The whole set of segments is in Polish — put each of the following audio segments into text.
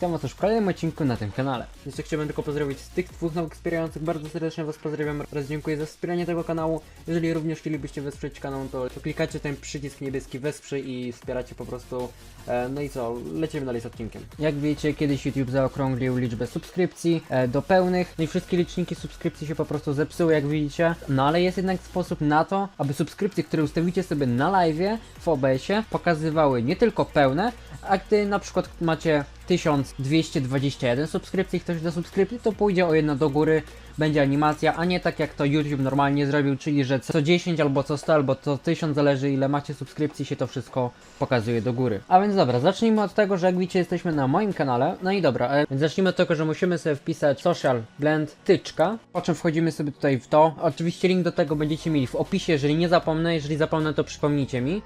witam was już w kolejnym odcinku na tym kanale. Jeszcze chciałbym tylko pozdrowić z tych dwóch nowych wspierających, bardzo serdecznie was pozdrawiam oraz dziękuję za wspieranie tego kanału. Jeżeli również chcielibyście wesprzeć kanał, to, to klikacie ten przycisk niebieski wesprzyj i wspieracie po prostu. E, no i co, lecimy dalej z odcinkiem. Jak wiecie, kiedyś YouTube zaokrąglił liczbę subskrypcji e, do pełnych, no i wszystkie liczniki subskrypcji się po prostu zepsuły, jak widzicie. No ale jest jednak sposób na to, aby subskrypcje, które ustawicie sobie na live w OBS-ie, pokazywały nie tylko pełne, a gdy na przykład macie 1221 subskrypcji ktoś do subskrypcji, to pójdzie o jedno do góry, będzie animacja, a nie tak jak to YouTube normalnie zrobił, czyli że co 10 albo co 100 albo co 1000, zależy ile macie subskrypcji, się to wszystko pokazuje do góry. A więc dobra, zacznijmy od tego, że jak widzicie jesteśmy na moim kanale, no i dobra, e, więc zacznijmy od tego, że musimy sobie wpisać social blend tyczka, po czym wchodzimy sobie tutaj w to, oczywiście link do tego będziecie mieli w opisie, jeżeli nie zapomnę, jeżeli zapomnę to przypomnijcie mi.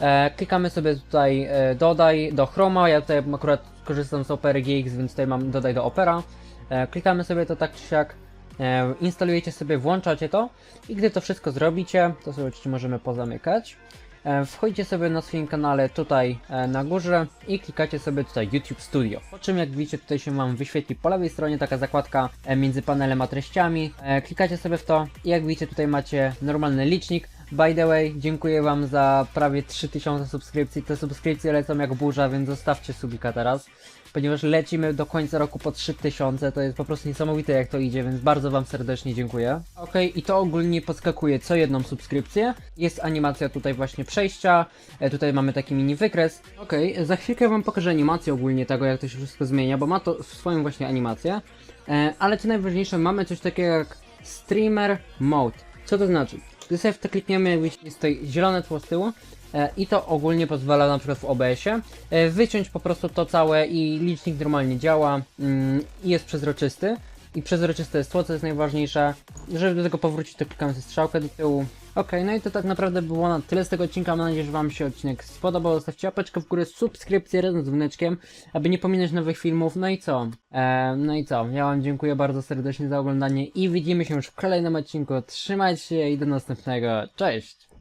E, klikamy sobie tutaj e, dodaj do Chroma, ja tutaj akurat korzystam z Opera GX, więc tutaj mam dodaj do Opera. E, klikamy sobie to tak czy siak, e, instalujecie sobie, włączacie to i gdy to wszystko zrobicie, to sobie oczywiście możemy pozamykać. E, wchodzicie sobie na swoim kanale tutaj e, na górze i klikacie sobie tutaj YouTube Studio. Po czym jak widzicie tutaj się Wam wyświetli po lewej stronie taka zakładka e, między panelem a treściami. E, klikacie sobie w to i jak widzicie tutaj macie normalny licznik. By the way, dziękuję Wam za prawie 3000 subskrypcji. Te subskrypcje lecą jak burza, więc zostawcie subika teraz. Ponieważ lecimy do końca roku po 3000, to jest po prostu niesamowite jak to idzie, więc bardzo Wam serdecznie dziękuję. Ok, i to ogólnie podskakuje co jedną subskrypcję. Jest animacja tutaj właśnie przejścia, e, tutaj mamy taki mini wykres. Ok, za chwilkę Wam pokażę animację ogólnie tego, jak to się wszystko zmienia, bo ma to swoją właśnie animację. E, ale co najważniejsze, mamy coś takiego jak Streamer Mode. Co to znaczy? Gdy sobie w to klikniemy, jest tutaj zielone tło z tyłu e, i to ogólnie pozwala na przykład w OBS-ie e, wyciąć po prostu to całe i licznik normalnie działa mm, i jest przezroczysty. I przezroczyste jest tło, co jest najważniejsze. Żeby do tego powrócić, to klikamy sobie strzałkę do tyłu. Ok, no i to tak naprawdę było na tyle z tego odcinka. Mam nadzieję, że Wam się odcinek spodobał. Zostawcie łapeczkę w górę, subskrypcję razem z dzwoneczkiem, aby nie pominąć nowych filmów. No i co? E, no i co? Ja Wam dziękuję bardzo serdecznie za oglądanie i widzimy się już w kolejnym odcinku. Trzymajcie się i do następnego. Cześć!